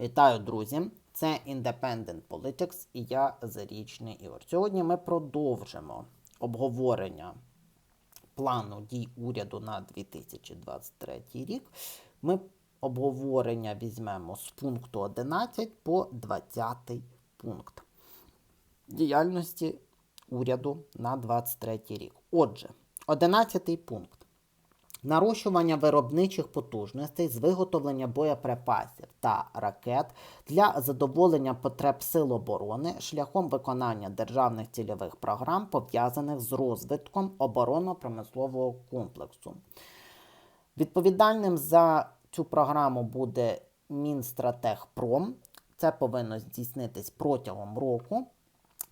Вітаю, друзі! Це Independent Politics і я Зарічний Ігор. Сьогодні ми продовжимо обговорення плану дій уряду на 2023 рік. Ми обговорення візьмемо з пункту 11 по 20 пункт діяльності уряду на 2023 рік. Отже, 11 пункт. Нарощування виробничих потужностей з виготовлення боєприпасів та ракет для задоволення потреб сил оборони шляхом виконання державних цільових програм, пов'язаних з розвитком оборонно-промислового комплексу. Відповідальним за цю програму буде Мінстратегпром. Це повинно здійснитись протягом року.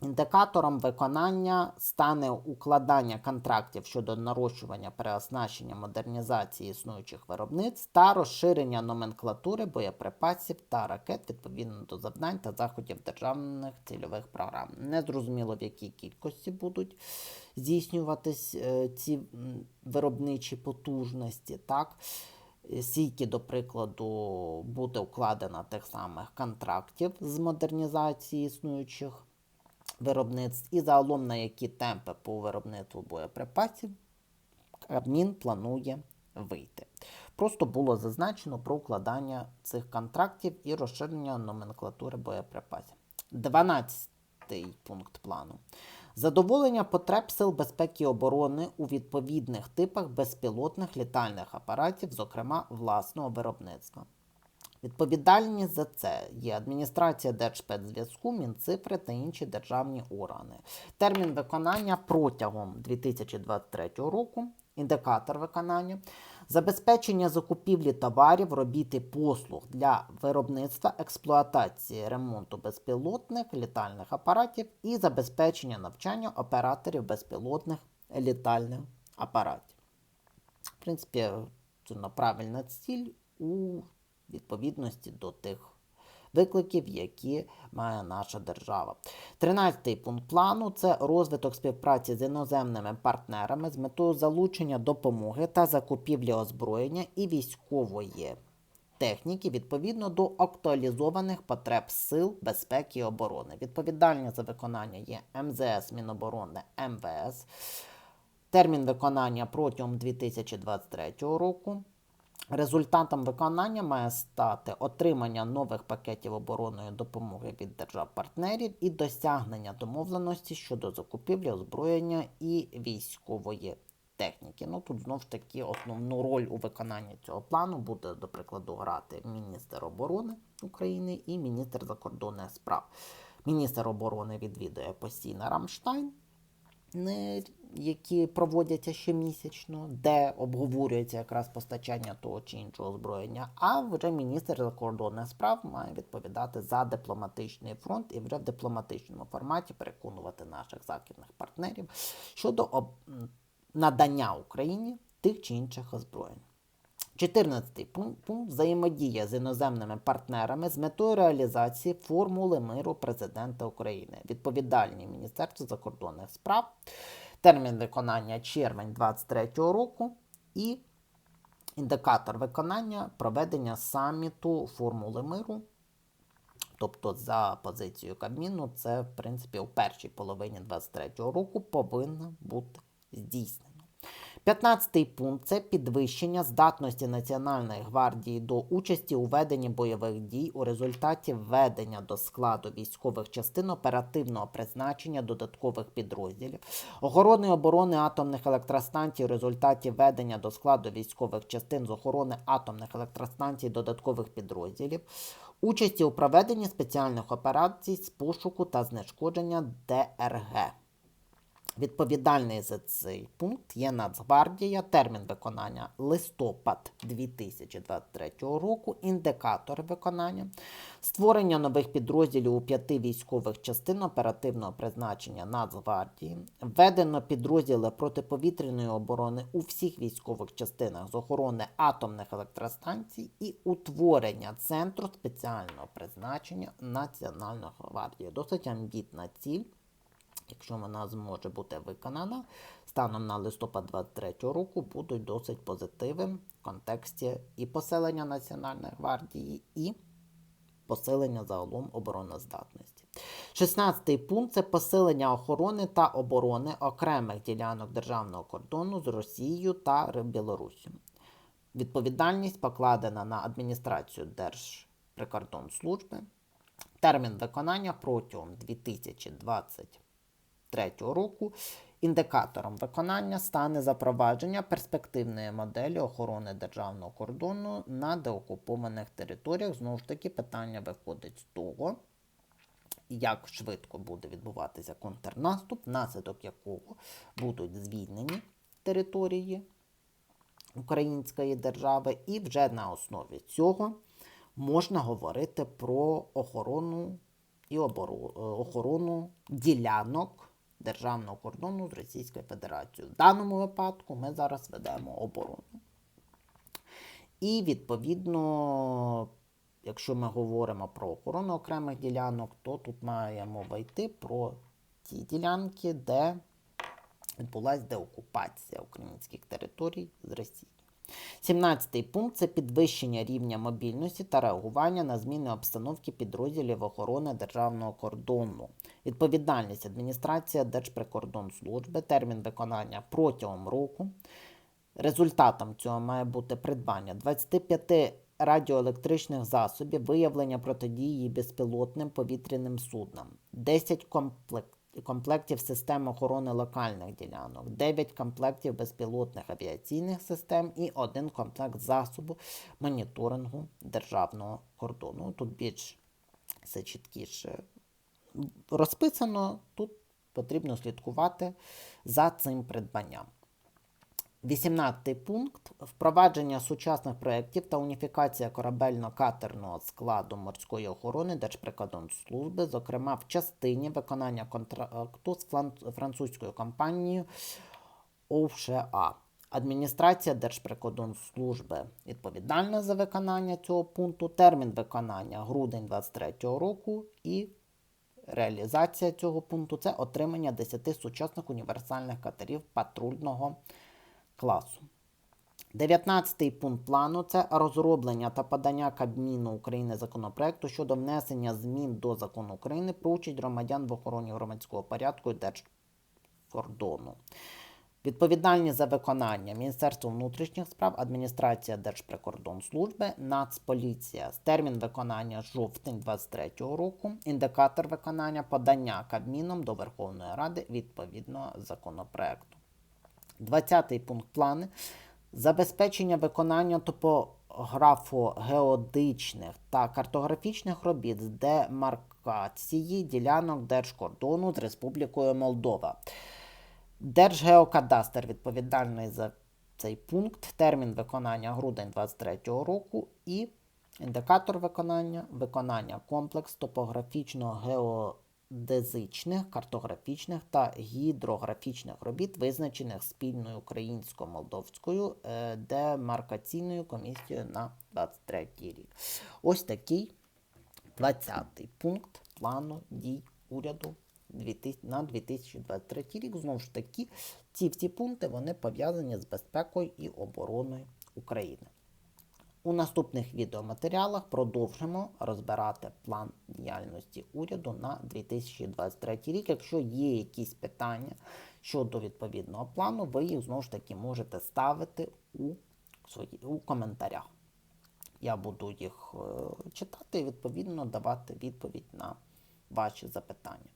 Індикатором виконання стане укладання контрактів щодо нарощування переоснащення модернізації існуючих виробництв та розширення номенклатури боєприпасів та ракет відповідно до завдань та заходів державних цільових програм. Незрозуміло в якій кількості будуть здійснюватись е, ці виробничі потужності. Так? Скільки, до прикладу, буде укладено тих самих контрактів з модернізації існуючих виробництв і загалом на які темпи по виробництву боєприпасів Кабмін планує вийти. Просто було зазначено про укладання цих контрактів і розширення номенклатури боєприпасів. 12 пункт плану. Задоволення потреб сил безпеки і оборони у відповідних типах безпілотних літальних апаратів, зокрема власного виробництва. Відповідальність за це є адміністрація Держспецзв'язку, Мінцифри та інші державні органи. Термін виконання протягом 2023 року, індикатор виконання, забезпечення закупівлі товарів, робіт і послуг для виробництва, експлуатації, ремонту безпілотних літальних апаратів і забезпечення навчання операторів безпілотних літальних апаратів. В принципі, це правильна ціль у відповідності до тих викликів, які має наша держава. Тринадцятий пункт плану це розвиток співпраці з іноземними партнерами з метою залучення допомоги та закупівлі озброєння і військової техніки відповідно до актуалізованих потреб сил безпеки і оборони. Відповідальні за виконання є МЗС, Міноборони, МВС. Термін виконання протягом 2023 року. Результатом виконання має стати отримання нових пакетів оборонної допомоги від держав-партнерів і досягнення домовленості щодо закупівлі озброєння і військової техніки. Ну тут знов ж таки основну роль у виконанні цього плану буде, до прикладу, грати міністр оборони України і міністр закордонних справ. Міністр оборони відвідує постійно Рамштайн які проводяться щомісячно, де обговорюється якраз постачання того чи іншого озброєння, а вже міністр закордонних справ має відповідати за дипломатичний фронт і вже в дипломатичному форматі переконувати наших західних партнерів щодо надання Україні тих чи інших озброєнь. 14 пункт, пункт взаємодія з іноземними партнерами з метою реалізації формули миру президента України. Відповідальні Міністерство закордонних справ. Термін виконання червень 2023 року і індикатор виконання проведення саміту формули миру. Тобто, за позицією Кабміну, це, в принципі, у першій половині 2023 року повинно бути здійснено. 15 пункт це підвищення здатності Національної гвардії до участі у веденні бойових дій у результаті введення до складу військових частин оперативного призначення додаткових підрозділів, охорони оборони атомних електростанцій у результаті введення до складу військових частин з охорони атомних електростанцій додаткових підрозділів, участі у проведенні спеціальних операцій з пошуку та знешкодження ДРГ. Відповідальний за цей пункт є Нацгвардія, термін виконання листопад 2023 року, індикатори виконання, створення нових підрозділів у п'яти військових частин оперативного призначення Нацгвардії, введено підрозділи протиповітряної оборони у всіх військових частинах з охорони атомних електростанцій і утворення центру спеціального призначення Національної гвардії. Досить амбітна ціль. Якщо вона зможе бути виконана, станом на листопад 2023 року будуть досить позитивним в контексті і поселення Національної гвардії, і посилення загалом обороноздатності. 16 пункт це посилення охорони та оборони окремих ділянок державного кордону з Росією та Білоруссю. Відповідальність покладена на адміністрацію Держприкордонслужби. Термін виконання протягом 2023 року. Індикатором виконання стане запровадження перспективної моделі охорони державного кордону на деокупованих територіях. Знову ж таки, питання виходить з того, як швидко буде відбуватися контрнаступ, внаслідок якого будуть звільнені території Української держави, і вже на основі цього можна говорити про охорону і оборо- е, охорону ділянок державного кордону з Російською Федерацією. В даному випадку ми зараз ведемо оборону. І відповідно, якщо ми говоримо про охорону окремих ділянок, то тут має мова йти про ті ділянки, де відбулася деокупація українських територій з Росії. 17 пункт це підвищення рівня мобільності та реагування на зміни обстановки підрозділів охорони державного кордону. Відповідальність адміністрація Держприкордонслужби, термін виконання протягом року. Результатом цього має бути придбання 25 радіоелектричних засобів, виявлення протидії безпілотним повітряним суднам, 10 комплект, комплектів систем охорони локальних ділянок, 9 комплектів безпілотних авіаційних систем і 1 комплект засобу моніторингу державного кордону. Тут більш все чіткіше розписано, тут потрібно слідкувати за цим придбанням. 18 пункт впровадження сучасних проєктів та уніфікація корабельно-катерного складу морської охорони Держприкордонслужби, зокрема в частині виконання контракту з французькою компанією ОВША. Адміністрація Держприкордонслужби відповідальна за виконання цього пункту. Термін виконання грудень 2023 року і реалізація цього пункту це отримання 10 сучасних універсальних катерів патрульного класу. 19 пункт плану це розроблення та подання Кабміну України законопроекту щодо внесення змін до закону України про участь громадян в охороні громадського порядку і держкордону. Відповідальність за виконання Міністерство внутрішніх справ, адміністрація Держприкордонслужби, Нацполіція термін виконання жовтень 2023 року, індикатор виконання подання Кабміном до Верховної Ради відповідного законопроекту. 20 пункт плани забезпечення виконання топографо-геодичних та картографічних робіт з демаркації ділянок держкордону з Республікою Молдова. Держгеокадастр відповідальний за цей пункт, термін виконання грудень 2023 року і індикатор виконання, виконання комплекс топографічно-геодезичних, картографічних та гідрографічних робіт, визначених спільною українсько-молдовською е, демаркаційною комісією на 23 рік. Ось такий 20-й пункт плану дій уряду 2000 на 2023 рік. Знову ж таки, ці всі пункти вони пов'язані з безпекою і обороною України. У наступних відеоматеріалах продовжимо розбирати план діяльності уряду на 2023 рік. Якщо є якісь питання щодо відповідного плану, ви їх знову ж таки можете ставити у, у коментарях. Я буду їх е, читати і відповідно давати відповідь на ваші запитання.